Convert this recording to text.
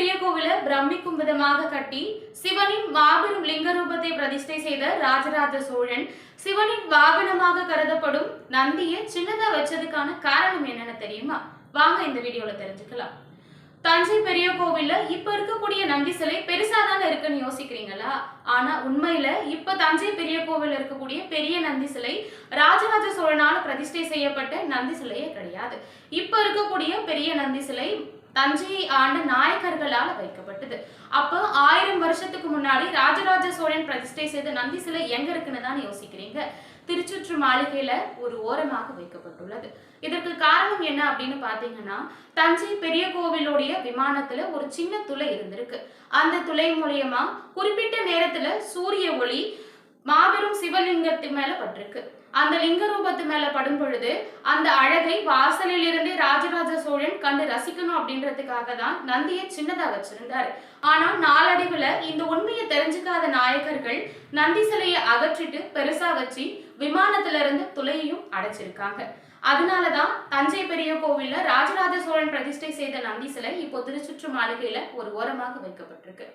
பெரிய கோவில பிரமிக்கும் விதமாக கட்டி சிவனின் மாபெரும் லிங்க ரூபத்தை பிரதிஷ்டை செய்த ராஜராஜ சோழன் சிவனின் வாகனமாக கருதப்படும் நந்தியை சின்னதா வச்சதுக்கான காரணம் என்னன்னு தெரியுமா? வாங்க இந்த வீடியோல தெரிஞ்சுக்கலாம். தஞ்சை பெரிய கோவில்ல இப்ப இருக்கக்கூடிய நந்தி சிலை பெருசா தானே இருக்குன்னு யோசிக்கிறீங்களா? ஆனா உண்மையில இப்ப தஞ்சை பெரிய கோவில் இருக்கக்கூடிய பெரிய நந்தி சிலை ராஜராஜ சோழனால பிரதிஷ்டை செய்யப்பட்ட நந்தி சிலையே கிடையாது. இப்ப இருக்கக்கூடிய பெரிய நந்தி சிலை தஞ்சையை ஆண்ட நாயக்கர்களால் வைக்கப்பட்டது. அப்போ ஆயிரம் வருஷத்துக்கு முன்னாடி ராஜராஜ சோழன் பிரதிஷ்டை செய்த நந்தி சிலை எங்க இருக்குன்னு தான் யோசிக்கிறீங்க? திருச்சுற்று மாளிகையில ஒரு ஓரமாக வைக்கப்பட்டுள்ளது. இதற்கு காரணம் என்ன அப்படின்னு பாத்தீங்கன்னா தஞ்சை பெரிய கோவிலுடைய விமானத்துல ஒரு சின்ன துளை இருந்திருக்கு. அந்த துளை மூலியமா குறிப்பிட்ட நேரத்துல சூரிய ஒளி மாபெரும் சிவலிங்கத்தின் மேல பட்டிருக்கு. அந்த லிங்க ரூபத்து மேல படும் பொழுது அந்த அழகை வாசலில் இருந்தே ராஜராஜ சோழன் கண்டு ரசிக்கணும் அப்படின்றதுக்காக தான் நந்தியை சின்னதா வச்சிருந்தாரு. ஆனா நாளடைவுல இந்த உண்மையை தெரிஞ்சுக்காத நாயக்கர்கள் நந்தி சிலையை அகற்றிட்டு பெருசா வச்சு விமானத்துல இருந்து துளையையும் அடைச்சிருக்காங்க. அதனாலதான் தஞ்சை பெரிய கோவில்ல ராஜராஜ சோழன் பிரதிஷ்டை செய்த நந்தி சிலை இப்போ திருச்சுற்று மாளிகையில ஒரு ஓரமாக வைக்கப்பட்டிருக்கு.